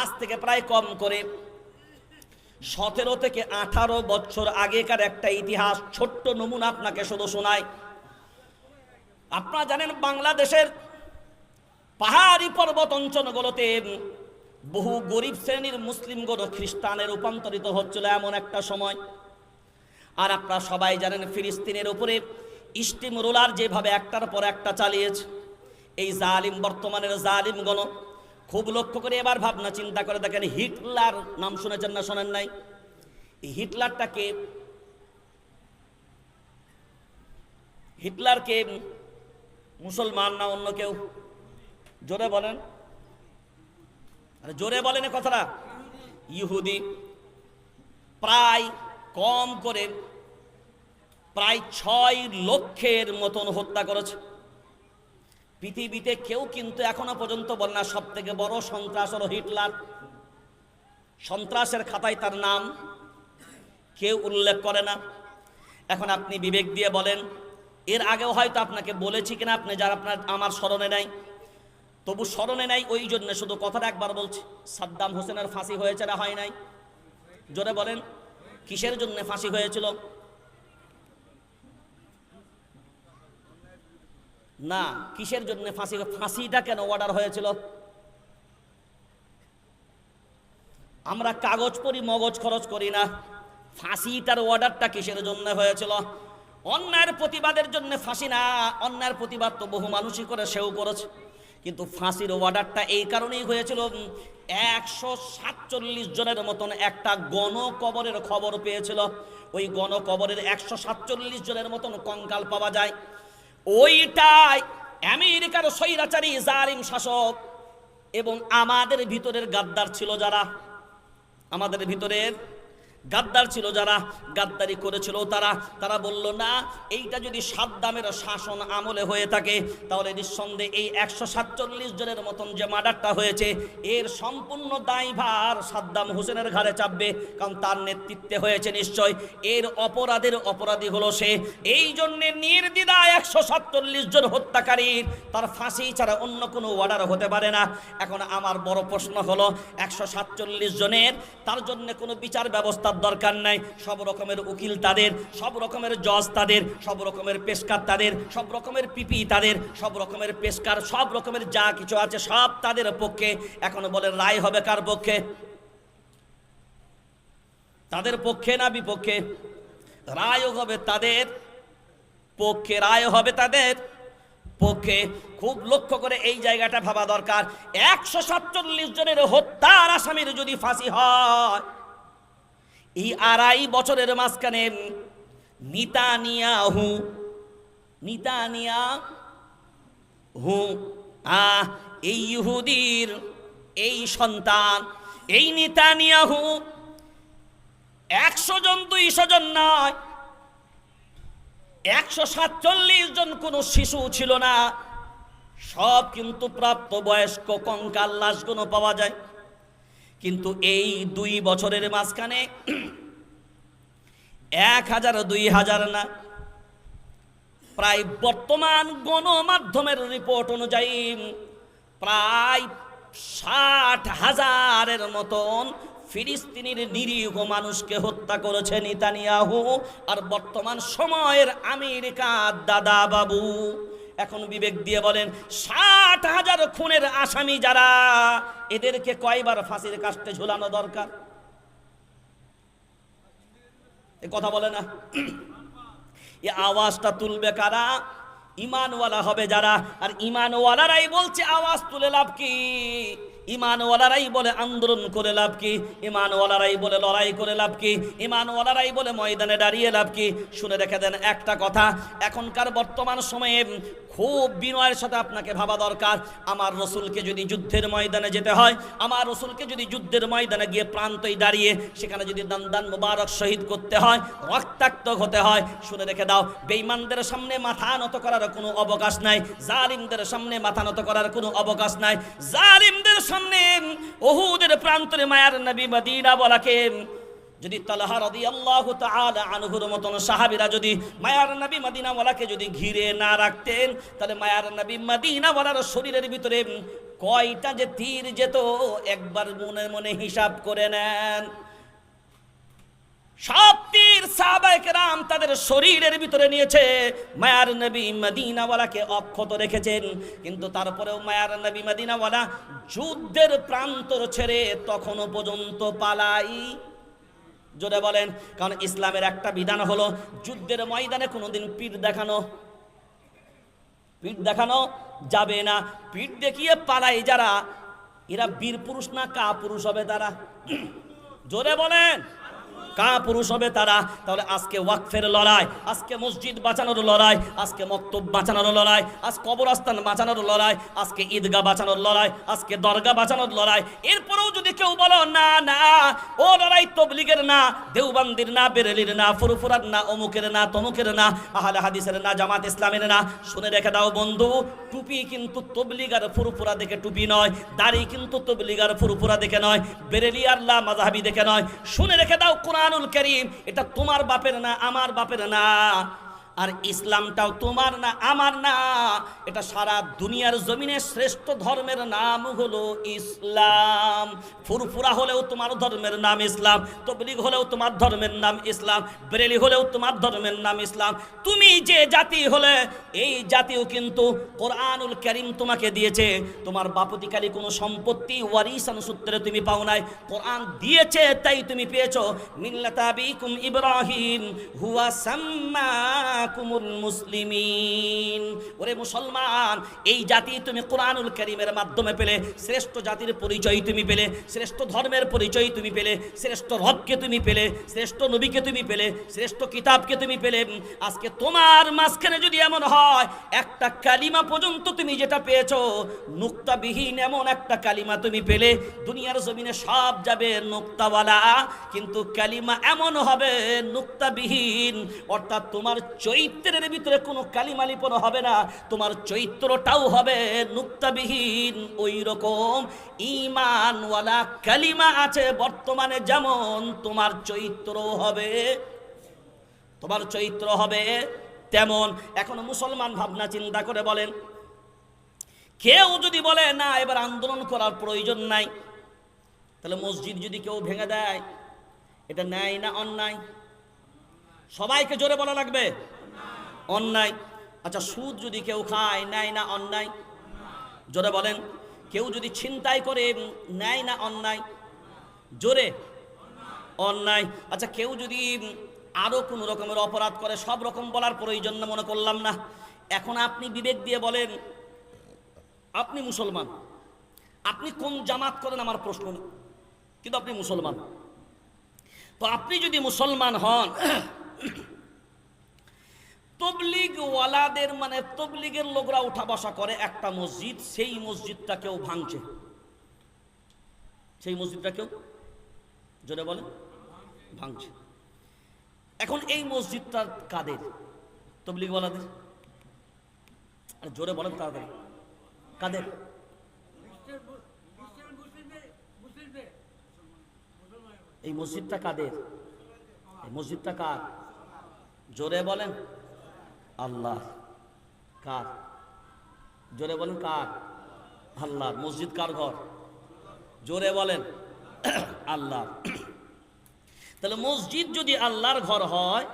আজ থেকে প্রায় কম করে। সতেরো থেকে আঠারো বছর আগেকার একটা ইতিহাস, ছোট্ট নমুনা আপনাকে শুধু শোনায় আপনারা জানেন বাংলাদেশের পাহাড়ি পর্বত অঞ্চলগুলোতে বহু গরিব শ্রেণির মুসলিমগণ খ্রিস্টানে রূপান্তরিত হচ্ছিল এমন একটা সময়। আর আপনারা সবাই জানেন ফিলিস্তিনের উপরে স্টিম রোলার যেভাবে একটার পর একটা চালিয়েছে, এই জালিম বর্তমানের জালিমগণ খুব লক্ষ্য করে এবার ভাবনা, চিন্তা করে দেখেন হিটলার নাম শুনেছেন না শোনেন নাই? হিটলারটাকে, হিটলারকে মুসলমান না অন্য কেউ? জোরে বলেন। জোরে বলেন কথাটা। ইহুদি প্রায় কম করে, প্রায় ছয় লক্ষের মতন হত্যা করেছে। পৃথিবীতে কেউ কিন্তু এখনও পর্যন্ত বলে না সব থেকে বড় সন্ত্রাস হলো হিটলার। সন্ত্রাসের খাতায় তার নাম, কেউ উল্লেখ করে না। এখন আপনি বিবেক দিয়ে বলেন, এর আগেও হয়তো আপনাকে বলেছি কিনা, আপনি যারা আপনার, আমার স্মরণে নাই। তবু স্মরণে নাই, ওই জন্য শুধু কথাটা একবার বলছি, সাদ্দাম হোসেনের ফাঁসি হয়েছে না হয় নাই? জোরে বলেন, কিসের জন্য ফাঁসি হয়েছিল? না, কিসের জন্য ফাঁসি? ফাঁসিটা কেন অর্ডার হয়েছিল? আমরা কাগজ পড়ি, মগজ খরচ করি না। ফাঁসিটার অর্ডারটা কিসের জন্য হয়েছিল? অন্যায়ের প্রতিবাদের জন্য ফাঁসি না, অন্যায়ের প্রতিবাদ তো বহু মানুষই করে, সেও করেছে। কিন্তু ফাঁসির অর্ডারটা এই কারণেই হয়েছিল একশো সাতচল্লিশ জনের মতন একটা গণকবরের খবর পেয়েছিল। ওই গণকবরের একশো সাতচল্লিশ জনের মতন কঙ্কাল পাওয়া যায়। ওইটাই আমেরিকার স্বৈরাচারী জারিম শাসক এবং আমাদের ভিতরের গাদ্দার ছিল যারা? আমাদের ভিতরের গাদ্দার ছিল যারা গাদ্দারি করেছিল তারা তারা বলল, না, এইটা যদি সাদ্দামের শাসন আমলে হয়ে থাকে, তাহলে নিঃসন্দেহে এই একশো সাতচল্লিশ জনের মতন যে মার্ডারটা হয়েছে, এর সম্পূর্ণ দায়ভার সাদ্দাম হোসেনের ঘাড়ে চাপবে, কারণ তার নেতৃত্বে হয়েছে নিশ্চয়। এর অপরাধের অপরাধী হলো সে। এই জন্যে নির্দ্বিধায় একশো সাতচল্লিশ জন হত্যাকারীর, তার ফাঁসি ছাড়া অন্য কোনো অর্ডার হতে পারে না। এখন আমার বড় প্রশ্ন হলো, একশো সাতচল্লিশ জনের, তার জন্য কোনো বিচার ব্যবস্থার দরকার নাই। সব রকমের উকিল তাদের, সব রকমের জজ তাদের, সব রকমের পেশকার তাদের, সব রকমের পিপি তাদের, সব রকমের পেশকার, সব রকমের যা কিছু আছে সব তাদের পক্ষে। এখন বলে রায় হবে কার পক্ষে? তাদের পক্ষে না বিপক্ষে? রায়ও হবে তাদের, পক্ষে রায় হবে তাদের, পক্ষে। খুব লক্ষ্য করে এই জায়গাটা ভাবা দরকার। একশো সাতচল্লিশ জনের হত্যার আসামির যদি ফাঁসি হয় এই আড়াই বছরের মাঝখানে নিতানিয়াহু নিতানিয়া হু আহ, এই ইহুদির এই সন্তান, এই নিতানিয়াহু একশো জন, দুইশো জন নয়, একশো সাতচল্লিশ জন কোনো শিশু ছিল না। সব কিন্তু প্রাপ্ত বয়স্ক কঙ্কাল, লাশগুলো পাওয়া যায়। কিন্তু এই দুই বছরের মাঝখানে এক হাজার, দুই হাজার না, প্রায় বর্তমান গণমাধ্যমের রিপোর্ট অনুযায়ী প্রায় ষাট হাজারের মতন ফিলিস্তিনির নিরীহ মানুষকে হত্যা করেছে নিতানিয়াহু। আর বর্তমান সময়ের আমেরিকা দাদা বাবু এখন বিবেক দিয়ে বলেন, ষাট হাজার খুনের আসামি যারা, এদেরকে কয়বার ফাঁসির কাস্টে ঝুলানো দরকার? এ কথা বলে না। এ আওয়াজটা তুলবে কারা? ইমানওয়ালা হবে যারা। আর ইমানওয়ালারাই বলছে, আওয়াজ তুলে লাভ কি? ইমানওয়ালারাই বলে আন্দোলন করে লাভ কি? ইমানওয়ালারাই বলে লড়াই করে লাভ কি? ইমানওয়ালারাই বলে ময়দানে দাঁড়িয়ে লাভ কি? শুনে রেখে দেন একটা কথা, এখনকার বর্তমান সময়ে খুব বিনয়ের সাথে আপনাকে ভাবা দরকার। আমার রসুলকে যদি যুদ্ধের ময়দানে যেতে হয়, আমার রসুলকে যদি যুদ্ধের ময়দানে গিয়ে প্রান্তই দাঁড়িয়ে সেখানে যদি দান দান মুবারক শহীদ করতে হয়, রক্তাক্ত হতে হয়, শুনে রেখে দাও বেইমানদের সামনে মাথা নত করার কোনো অবকাশ নাই, জালিমদের সামনে মাথা নত করার কোনো অবকাশ নাই। জালিমদের সামনে ওহুদের প্রান্তরে মায়ার নবী মদিনা বলাকে। যদি তালহা রদি আল্লাহ আনহুর মতন সাহাবিরা যদি মায়ার নবী মদিনাওয়ালাকে যদি ঘিরে না রাখতেন, তাহলে মায়ার নবী মদিনাওয়ালার শরীরের ভিতরে কয়টা যে তীর যেত, একবার মনে মনে হিসাব করে নেন। সব তীর সাহাবায়ে কেরাম তাদের শরীরের ভিতরে নিয়েছে। মায়ার নবী মদিনাওয়ালাকে অক্ষত রেখেছেন। কিন্তু তারপরেও মায়ার নবী মদিনাওয়ালা যুদ্ধের প্রান্তর ছেড়ে তখনও পর্যন্ত পালাই। জোরে বলেন, কারণ ইসলামের একটা বিধান হলো, যুদ্ধের ময়দানে কোনোদিন পীর দেখানো। পিঠ দেখানো যাবে না। পিঠ দেখিয়ে পালাই যারা, এরা বীর পুরুষ না কা পুরুষ হবে তারা। জোরে বলেন। কা পুরুষ হবে তারা। তাহলে আজকে ওয়াকফের লড়াই, আজকে মসজিদ বাঁচানোর লড়াই, আজকে মক্তব বাঁচানোর লড়াই, আজ কবরস্থান বাঁচানোর লড়াই, আজকে ঈদগাহ বাঁচানোর লড়াই, আজকে দরগা বাঁচানোর লড়াই। এরপরেও যদি কেউ বলো, না না, ও লড়াই তবলিগের না, দেওবান্দির না, বেরেলির না, ফুরফুরার না, অমুকের না, তমুকের না, আহলে হাদিসের না, জামাত ইসলামের না, শুনে রেখে দাও বন্ধু, টুপি কিন্তু তবলিগার ফুরফুরা দেখে টুপি নয়, দাড়ি কিন্তু তবলিগার ফুরফুরা দেখে নয়, বেরেলি আল্লাহ মাজাহাবি দেখে নয়, শুনে রেখে দাও কোরআনুল করিম এটা তোমার বাপের না আমার বাপের না। আর ইসলামটাও তোমার না, আমার না। এটা সারা দুনিয়ার জমিনে শ্রেষ্ঠ ধর্মের নাম হলো ইসলাম। ফুরফুরা হলেও তোমার ধর্মের নাম ইসলাম, তবলিগ হলেও তোমার ধর্মের নাম ইসলাম, বেরেলি হলেও তোমার ধর্মের নাম ইসলাম। তুমি যে জাতি হলে, এই জাতিও কিন্তু কোরআনুল করিম তোমাকে দিয়েছে। তোমার বাপতিকালী কোনো সম্পত্তি ওয়ারিসান সূত্রে তুমি পাও নাই। কোরআন দিয়েছে, তাই তুমি পেয়েছ। মিল্লাতাবিকুম ইব্রাহিম, হুয়া সাম্মাকুমুল মুসলিমিন। ওরে মুসলমান, এই জাতি তুমি কোরআনুল করিমের মাধ্যমে পেলে, শ্রেষ্ঠ জাতির পরিচয় তুমি পেলে, শ্রেষ্ঠ ধর্মের পরিচয় তুমি পেলে, শ্রেষ্ঠ রবকে তুমি পেলে, শ্রেষ্ঠ নবীকে তুমি পেলে, শ্রেষ্ঠ কিতাবকে তুমি পেলে। আজকে তোমার মাঝখানে যদি এমন হয়, একটা কালিমা পর্যন্ত তুমি যেটা পেয়েছ, নুক্তাবিহীন এমন একটা কালিমা তুমি পেলে, দুনিয়ার জমিনে সব যাবে নুক্তাওয়ালা, কিন্তু কালিমা এমন হবে নুক্তাবিহীন, অর্থাৎ তোমার চৈত্রের ভিতরে কোনো কালিমালিপন হবে না। তোমার চৈত্রটাও হবে নুক্তাবিহীন ওই রকম ইমানওয়ালা কালিমা আছে বর্তমানে যেমন তোমার চৈত্র হবে, তোমার চরিত্র হবে তেমন। এখন মুসলমান ভাবনা চিন্তা করে বলেন, কেউ যদি বলে, না, এবার আন্দোলন করার প্রয়োজন নাই। তাহলে মসজিদ যদি কেউ ভেঙে দেয়, এটা ন্যায় না অন্যায়? সবাইকে জোরে বলা লাগবে। অন্যায়। আচ্ছা সুদ যদি কেউ খায় ন্যায় না অন্যায়? জোরে বলেন, কেউ যদি ছিনতাই করে ন্যায় না অন্যায়? জোরে? অন্যায়। আচ্ছা কেউ যদি আরও কোনো রকমের অপরাধ করে, সব রকম বলার প্রয়োজন না, মনে করলাম না। এখন আপনি বিবেক দিয়ে বলেন, আপনি মুসলমান। আপনি কোন জামাত করেন, আমার প্রশ্ন কিন্তু আপনি মুসলমান। তো আপনি যদি মুসলমান হন তবলিগ ওয়ালাদের মানে তবলিগের লোকরা উঠা বসা করে একটা মসজিদ, সেই মসজিদটা কেউ ভাঙছে। সেই মসজিদটা কেউ? জোরে বলে ভাঙছে। এখন এই মসজিদটা কাদের? তবলিগওয়ালাদের? আরে জোরে বলেন তাড়াতাড়ি। কাদের? এই মসজিদটা কাদের? এই মসজিদটা কার? জোরে বলেন। আল্লাহ। কার? জোরে বলেন কার? আল্লাহ। মসজিদ কার ঘর? জোরে বলেন আল্লাহ। তাহলে মসজিদ যদি আল্লাহর ঘর হয়,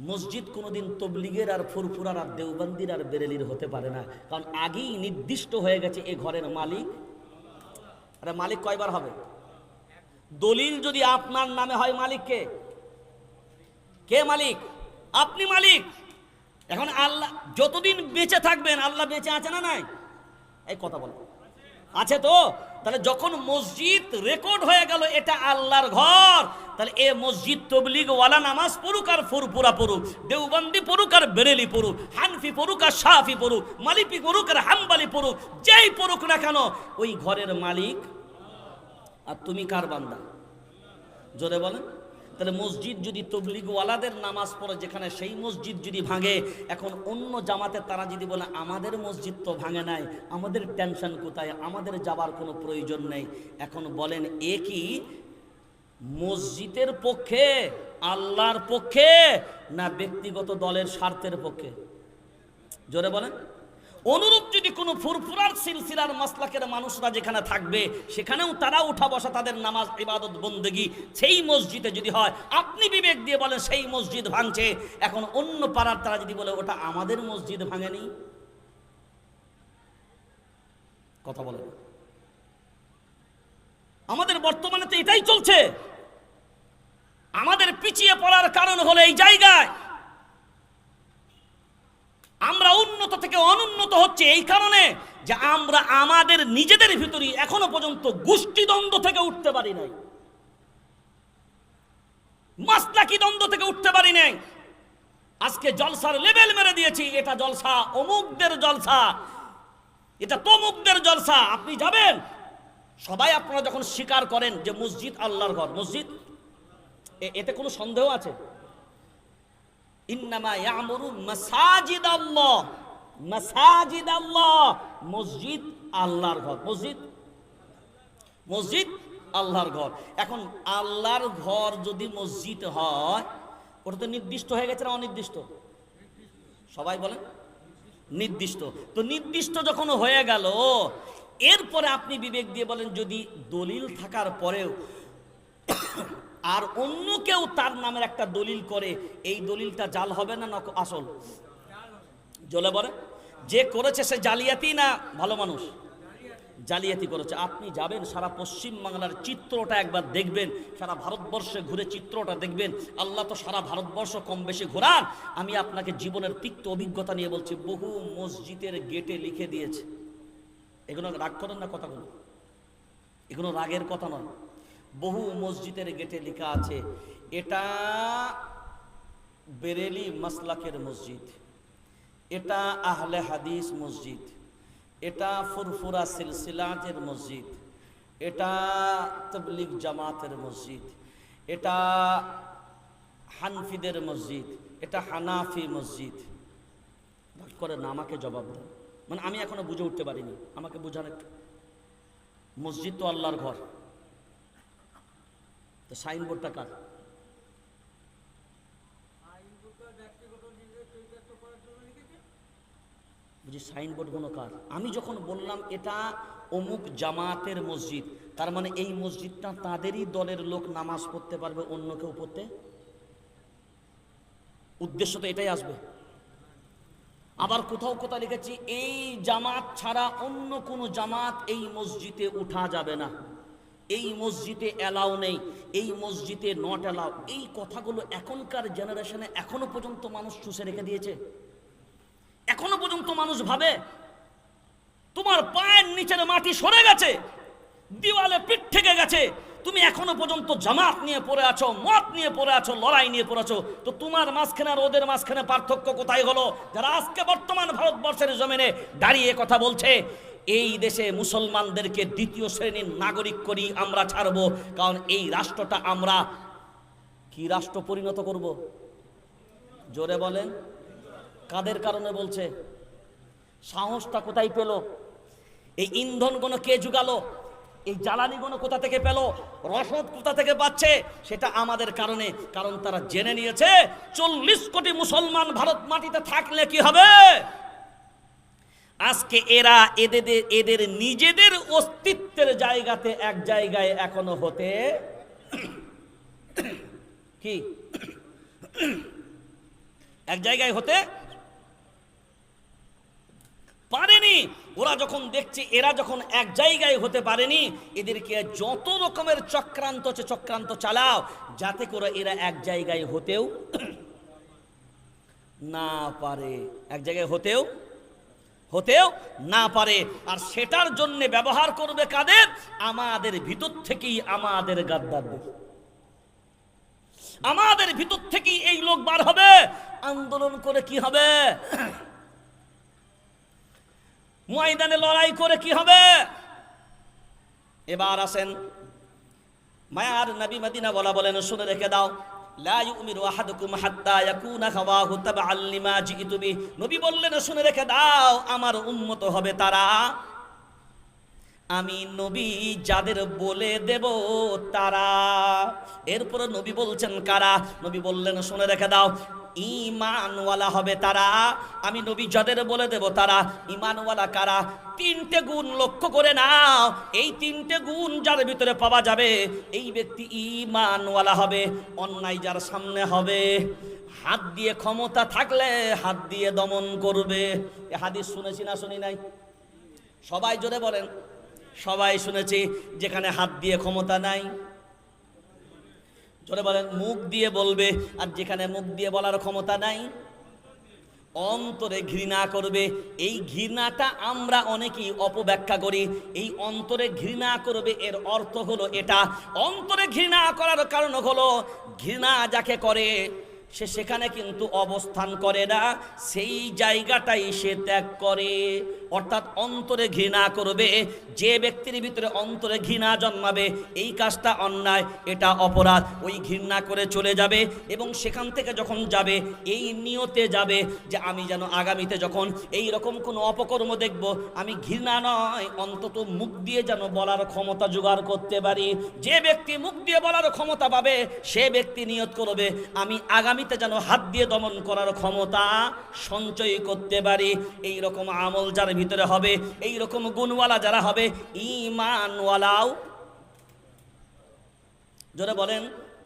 মসজিদ কোনোদিন তবলিগের আর ফুরফুরার আর দেওবন্দির আর বেরেলির হতে পারে না। কারণ আগেই নির্দিষ্ট হয়ে গেছে এ ঘরের মালিক। আরে মালিক কয়বার হবে? দলিল যদি আপনার নামে হয় মালিক কে কে মালিক? আপনি মালিক? এখন আল্লাহ যতদিন বেঁচে থাকবেন, আল্লাহ বেঁচে আছে না নাই? এই কথা বল। আছে তো? তাহলে যখন মসজিদ রেকর্ড হয়ে গেল, এটা আল্লাহর ঘর, তাহলে এ মসজিদ তবলিগ ওয়ালা নামাজ পড়ুক আর ফুরপুরা পড়ুক, দেওবন্দি পড়ুক আর বেরেলি পড়ুক, হানফি পড়ুক আর সাহাফি পড়ুক মালিপি পড়ুক আর হাম্বালি পড়ুক, যেই পড়ুক না কেন, ওই ঘরের মালিক। আর তুমি কার বান্দা? জোরে বলেন। তাহলে মসজিদ যদি তবলিগওয়ালাদের নামাজ পড়ে, যেখানে সেই মসজিদ যদি ভাঙে, এখন অন্য জামাতে তারা যদি বলে, আমাদের মসজিদ তো ভাঙে নাই, আমাদের টেনশন কোথায়? আমাদের যাবার কোনো প্রয়োজন নেই। এখন বলেন, এ কি? মসজিদের পক্ষে, আল্লাহর পক্ষে, না ব্যক্তিগত দলের স্বার্থের পক্ষে? জোরে বলেন। অনুরূপ যদি কোনো ফুরফুরার সিলসিলার মাসলাকের মানুষরা যেখানে থাকবে, সেখানেও তারা উঠা বসা তাদের নামাজ, ইবাদত, বন্দেগি সেই মসজিদে যদি হয়, আপনি বিবেক দিয়ে বলেন সেই মসজিদ ভাঙছে। এখন অন্য পাড়ার তারা যদি বলে, ওটা আমাদের মসজিদ ভাঙেনি? কথা বলেন। আমাদের বর্তমানে তো এটাই চলছে। আমাদের পিছিয়ে পড়ার কারণ হলো এই জায়গায়। আমরা উন্নত থেকে অনুন্নত হচ্ছে এই কারণে যে আমরা আমাদের নিজেদের ভিতরে এখনও পর্যন্ত গোষ্ঠীদ্বন্দ্ব থেকে উঠতে পারি নাই। মাসলাকি দ্বন্দ্ব থেকে উঠতে পারি নাই। আজকে জলসার লেভেল মেরে দিয়েছি, এটা জলসা অমুকদের জলসা, এটা তমুকদের জলসা, আপনি যাবেন? সবাই আপনারা যখন স্বীকার করেন যে মসজিদ আল্লাহর ঘর, মসজিদ এতে কোনো সন্দেহ আছে? মাসাজিদ মাসাজিদ আল্লাহ মসজিদ আল্লাহর ঘর। মসজিদ? মসজিদ আল্লাহর ঘর। এখন আল্লাহর ঘর যদি মসজিদ হয়, ওটা তো নির্দিষ্ট হয়ে গেছে না অনির্দিষ্ট? সবাই বলেন, নির্দিষ্ট। তো নির্দিষ্ট যখন হয়ে গেল, এরপরে আপনি বিবেক দিয়ে বলেন, যদি দলিল থাকার পরেও আর অন্য কেউ তার নামের একটা দলিল করে, এই দলিলটা জাল হবে না না আসল? জলে বলে, যে করেছে সে জালিয়াতি না ভালো মানুষ? জালিয়াতি করেছে। আপনি যাবেন, সারা পশ্চিম বাংলার চিত্রটা একবার দেখবেন, সারা ভারতবর্ষে ঘুরে চিত্রটা দেখবেন। আল্লাহ তো সারা ভারতবর্ষ কম বেশি ঘোরান। আমি আপনাকে জীবনের তিক্ত অভিজ্ঞতা নিয়ে বলছি, বহু মসজিদের গেটে লিখে দিয়েছে। এগুলো রাগ করেন না কথাগুলো? এগুলো রাগের কথা নয়। বহু মসজিদের গেটে লেখা আছে, এটা বেরেলি মাসলাকের মসজিদ, এটা আহলে হাদিস মসজিদ, এটা ফুরফুরা সিলসিলাতের মসজিদ, এটা তবলিগ জামাতের মসজিদ, এটা হানফিদের মসজিদ, এটা হানাফি মসজিদ। করে না, আমাকে জবাব দেন মানে আমি এখনও বুঝে উঠতে পারিনি, আমাকে বোঝান মসজিদ তো আল্লাহর ঘর। তো সাইনবোর্ডটা কার? বুঝি সাইনবোর্ডগুলো কার? আমি যখন বললাম এটা অমুক জামাতের মসজিদ, তার মানে এই মসজিদটা তাদেরই দলের লোক নামাজ পড়তে পারবে, অন্য কেউ পড়তে? উদ্দেশ্য তো এটাই আসবে। আবার কোথাও কোথাও লিখেছি, এই জামাত ছাড়া অন্য কোনো জামাত এই মসজিদে উঠা যাবে না। এই মসজিদে অ্যালাউ নেই, এই মসজিদে নট অ্যালাউ এই কথাগুলো এখনকার জেনারেশনে এখনও পর্যন্ত মানুষ চুষে রেখে দিয়েছে। এখনও পর্যন্ত মানুষ ভাবে, তোমার পায়ের নিচের মাটি সরে গেছে, দিওয়ালে পিঠ থেকে গেছে, তুমি এখনও পর্যন্ত জামাত নিয়ে পড়ে আছো, মত নিয়ে পড়ে আছো, লড়াই নিয়ে পড়ে আছো। তো তোমার মাঝখানে আর ওদের মাঝখানে পার্থক্য কোথায় হলো? যারা আজকে বর্তমান ভারতবর্ষের জমিনে দাঁড়িয়ে কথা বলছে এই দেশে মুসলমানদেরকে দ্বিতীয় শ্রেণির নাগরিক করি আমরা ছাড়বো, কারণ এই রাষ্ট্রটা আমরা কি রাষ্ট্র পরিণত করব? জোরে বলেন। কাদের কারণে বলছে? সাহসটা কোথায় পেল? এই ইন্ধনগুলো কে জুগালো? এই জ্বালানিগুলো কোথা থেকে পেল? রসদ কোথা থেকে পাচ্ছে? সেটা আমাদের কারণে, কারণ তারা জেনে নিয়েছে, চল্লিশ কোটি মুসলমান ভারত মাটিতে থাকলে কি হবে? আজকে এরা এদের এদের নিজেদের অস্তিত্বের জায়গাতে এক জায়গায় এখনও হতে কি? এক জায়গায় হতে পারেনি। ওরা যখন দেখছে, এরা যখন এক জায়গায় হতে পারেনি, এদেরকে যত রকমের চক্রান্ত চক্রান্ত চালাও, যাতে করে এরা এক জায়গায় হতেও না পারে। এক জায়গায় হতেও হতেও না পারে। আর সেটার জন্য ব্যবহার করবে কাদের? আমাদের ভিতর থেকেই আমাদের গাদ্দারদের আমাদের ভিতর থেকেই এই লোক বার হবে। আন্দোলন করে কি হবে? ময়দানে লড়াই করে কি হবে? এবার আসেন মায়ার নবী মদিনা বলা বলেন, শুনে রেখে দাও। নবী বললেন, শুনে রেখে দাও, আমার উম্মত হবে তারা। আমি নবী যাদের বলে দেব তারা। এরপর নবী বলছেন কারা? নবী বললেন, শুনে রেখে দাও ইমানওয়ালা হবে তারা। আমি নবী যাদের বলে দেব তারা ইমানওয়ালা কারা? তিনটে গুণ লক্ষ্য করে নাও। এই তিনটে গুণ যার ভিতরে পাওয়া যাবে, এই ব্যক্তি ইমানওয়ালা হবে, অন্যায় যার সামনে হবে। হাত দিয়ে ক্ষমতা থাকলে হাত দিয়ে দমন করবে। এ হাদিস শুনেছি না শুনি নাই? সবাই জোরে বলেন। সবাই শুনেছি, যেখানে হাত দিয়ে ক্ষমতা নাই। জোরে বলেন, মুখ দিয়ে বলবে, আর যেখানে মুখ দিয়ে বলার ক্ষমতা নাই, অন্তরে ঘৃণা করবে। এই ঘৃণাটা আমরা অনেকেই অপব্যাখ্যা করি। এই অন্তরে ঘৃণা করবে এর অর্থ হলো এটা। অন্তরে ঘৃণা করার কারণ হলো, ঘৃণা যাকে করে, সে সেখানে কিন্তু অবস্থান করে না, সেই জায়গাটাই সে ত্যাগ করে। অর্থাৎ অন্তরে ঘৃণা করবে, যে ব্যক্তির ভিতরে অন্তরে ঘৃণা জন্মাবে, এই কাজটা অন্যায়, এটা অপরাধ। ওই ঘৃণা করে চলে যাবে এবং সেখান থেকে যখন যাবে, এই নিয়তে যাবে যে আমি যেন আগামীতে যখন এই রকম কোনো অপকর্ম দেখব, আমি ঘৃণা নয়, অন্তত মুখ দিয়ে যেন বলার ক্ষমতা জোগাড় করতে পারি। যে ব্যক্তি মুখ দিয়ে বলার ক্ষমতা পাবে, সে ব্যক্তি নিয়ত করবে, আমি আগামীতে যেন হাত দিয়ে দমন করার ক্ষমতা সঞ্চয় করতে পারি। এই রকম আমল যার ভিতরে হবে এই রকম গুণওয়ালা যারা হবে ইমানওয়ালাও যারা বলেন।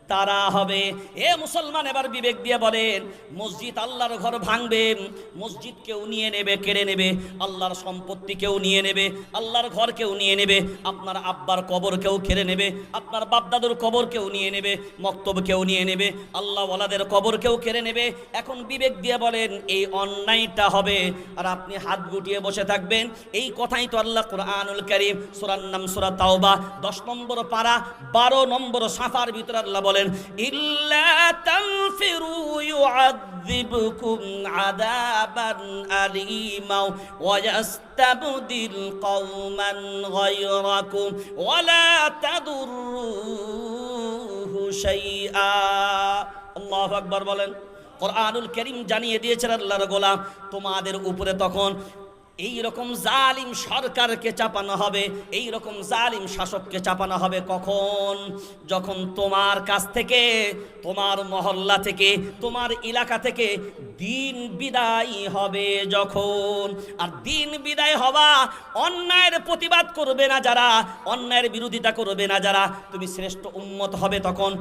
তারা হবে। এ মুসলমান এবার বিবেক দিয়ে বলেন, মসজিদ আল্লাহর ঘর ভাঙবে, মসজিদ কেউ নিয়ে নেবে, কেড়ে নেবে, আল্লাহর সম্পত্তি কেউ নিয়ে নেবে, আল্লাহর ঘর কেউ নিয়ে নেবে, আপনার আব্বার কবর কেউ কেড়ে নেবে, আপনার বাপদাদুর কবর কেউ নিয়ে নেবে, মক্তব কেউ নিয়ে নেবে আল্লাহ ওয়ালাদের কবর কেউ কেড়ে নেবে। এখন বিবেক দিয়ে বলেন, এই অন্যায়টা হবে। আর আপনি হাত গুটিয়ে বসে থাকবেন। এই কথাই তো আল্লাহ কোরআনুল করিম, সুরার নাম সুরা তাওবা, দশ নম্বর পারা, বারো নম্বর সাফার ভিতরে আল্লাহ বলেন ইল্লা তানফিরু يعذبكم عذابا أليما ويستبدل قوما غيركم ولا تضروه شيئا الله أكبر বলেন কোরআনুল করিম জানিয়ে দিয়েছেন আল্লাহর গোলাম তোমাদের উপরে তখন এই রকম জালিম সরকারকে চাপানো হবে এই রকম জালিম শাসককে চাপানো হবে কখন? যখন তোমার কাছ থেকে, তোমার মহল্লা থেকে, তোমার এলাকা থেকে দিন বিদায় হবে যখন। আর দিন বিদায় হওয়া অন্যায়ের প্রতিবাদ করবে না যারা, অন্যায়ের বিরোধিতা করবে না যারা। তুমি শ্রেষ্ঠ উন্মত হবে তখন।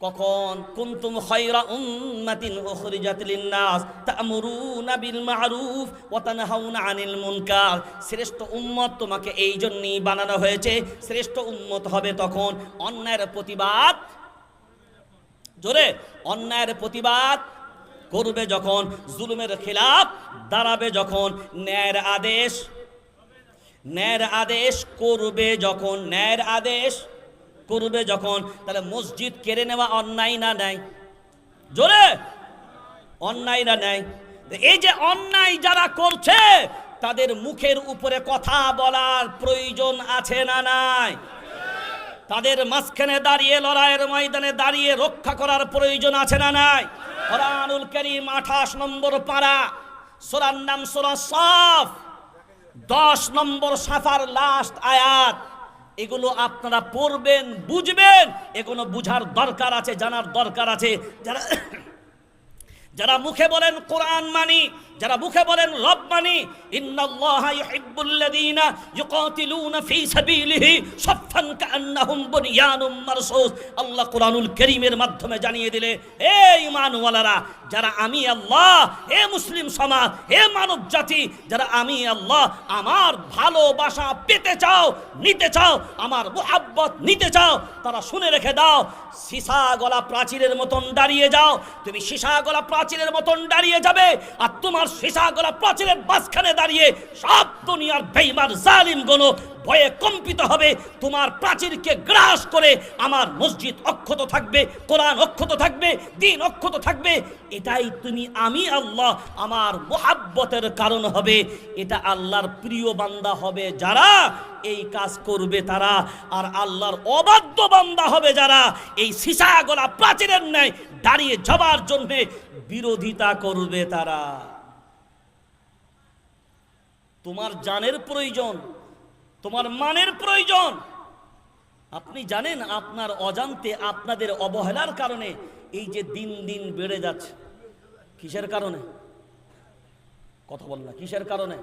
কখন কুনতুম খায়রা উম্মাতিন উখরিজাত লিন-নাস তা'মুরুনা বিল মা'রুফ ওয়া তানহাউনা আনিল মুনকার। শ্রেষ্ঠ উম্মত তোমাকে এই জন্যই বানানো হয়েছে। শ্রেষ্ঠ উম্মত হবে তখন অন্যায়ের প্রতিবাদ। জোরে, অন্যায়ের প্রতিবাদ করবে যখন, জুলুমের খিলাফ দাঁড়াবে যখন, ন্যায়ের আদেশ ন্যায়ের আদেশ করবে যখন, ন্যায়ের আদেশ করবে যখন, তাহলে মসজিদ কেড়ে নেওয়া অন্যায় না নাই জোরে! অন্যায় না নাই এই যে অন্যায় যারা করছে, তাদের মুখের উপরে কথা বলার প্রয়োজন আছে না নাই? তাদের মাঝখানে দাঁড়িয়ে, লড়াইয়ের ময়দানে দাঁড়িয়ে রক্ষা করার প্রয়োজন আছে না নাই? কোরআনুল করিম আঠাশ নম্বর পাড়া সোরার নাম সোরা সফ, দশ নম্বর সাফার লাস্ট আয়াত। এগুলো আপনারা পড়বেন, বুঝবেন। এগুলো বুঝার দরকার আছে, জানার দরকার আছে। যারা যারা মুখে বলেন কোরআন মানি, যারা মুখে বলেন রব মানি, ইন্নাল্লাহা ইউহিব্বুল্লাযীনা ইউকাতিলুনা ফী সাবিলিহি সাফফান কাআন্নাহুম বুনিয়ানুম মারসুস। আল্লাহ কোরআনুল কারীমের মাধ্যমে জানিয়ে দিলে হে ঈমানওয়ালারা, যারা আমি আল্লাহ হে মুসলিম সমাজ হে মানব জাতি, যারা আমি আল্লাহ, আমার ভালোবাসা পেতে চাও, নিতে চাও, আমার মুহাব্বত নিতে চাও, তারা শুনে রেখে দাও, সীসা গলা প্রাচীরের মতন দাঁড়িয়ে যাও, তুমি সীসা গলা প্রাচীরের মতন দাঁড়িয়ে যাবে, আর তোমার সীসা গলা প্রাচীরের মাঝখানে দাঁড়িয়ে সব দুনিয়ার বেইমান জালিম গণ ভয়ে কম্পিত হবে, তোমার প্রাচীরকে গ্রাস করে আমার মসজিদ অক্ষত থাকবে, কোরআন অক্ষত থাকবে, দিন অক্ষত থাকবে। এটাই তুমি, আমি আল্লাহ, আমার মোহাব্বতের কারণ হবে। এটা আল্লাহর প্রিয় বান্দা হবে যারা, এই কাজ করবে তারা। আর আল্লাহর অবাধ্য বান্দা হবে যারা, এই সিসা গলা প্রাচীরের ন্যায় দাঁড়িয়ে যাবার জন্যে বিরোধিতা করবে তারা। তোমার জানের প্রয়োজন তোমার মানের প্রয়োজন। আপনি জানেন আপনার অজান্তে আপনাদের অবহেলার কারণে এই যে দিন দিন বেড়ে যাচ্ছে। কিসের কারণে? কথা বল না, কিসের কারণে?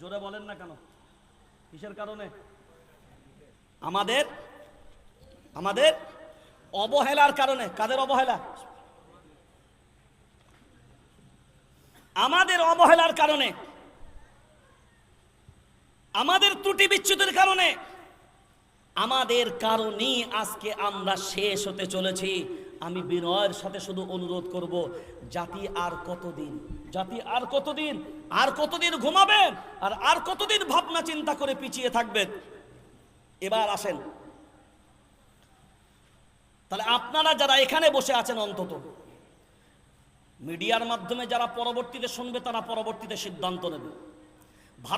জোরে বলেন না কেন? কিসের কারণে? আমাদের আমাদের অবহেলার কারণে। কাদের অবহেলা? আমাদের অবহেলার কারণে। আমাদের ত্রুটি বিচ্ছুতির কারণে। আমাদের কারণেই আজকে আমরা শেষ হতে চলেছি। আমি বিনয়ের সাথে শুধু অনুরোধ করব, জাতি আর কতদিন? জাতি আর কতদিন? আর কতদিন ঘুমাবেন আর আর কতদিন ভাবনা চিন্তা করে পিছিয়ে থাকবেন এবার আসেন। তাহলে আপনারা যারা এখানে বসে আছেন অন্তত, মিডিয়ার মাধ্যমে যারা পরবর্তীতে শুনবে, তারা পরবর্তীতে সিদ্ধান্ত নেবে।